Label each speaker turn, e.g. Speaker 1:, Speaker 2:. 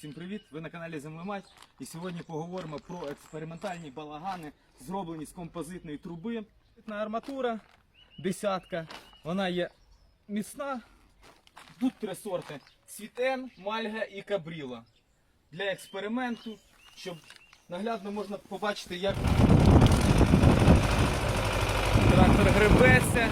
Speaker 1: Всім привіт! Ви на каналі Землемать. І сьогодні поговоримо про експериментальні балагани, зроблені з композитної труби. Арматура, десятка. Вона є міцна. Тут три сорти: Світен, Мальга і Кабріла. Для експерименту, щоб наглядно можна побачити, як трактор гребеться.